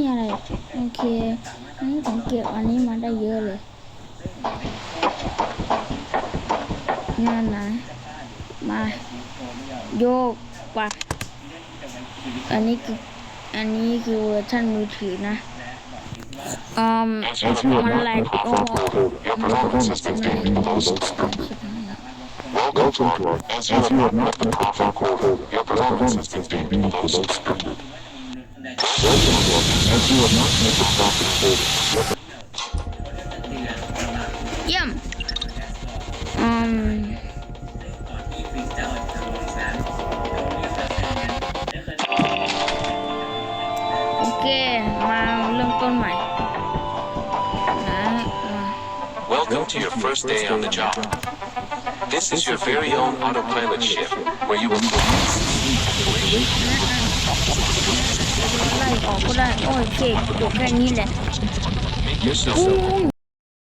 ไม่อะไรโอเคนี่ผมเก็บอันนี้มาได้เยอะเลยงานนะมาโยกปะอันนี้คืออันนี้คือเวอร์ชันมือถือนะอืมมไลทอ้ Yum. Um. Okay, มาเริ่มต้นใหม่ Welcome to your first day on the job. This is your very own autopilot ship, where you will. ออกก็ได้โอ้ยเก่งจบแค่นี้แหละ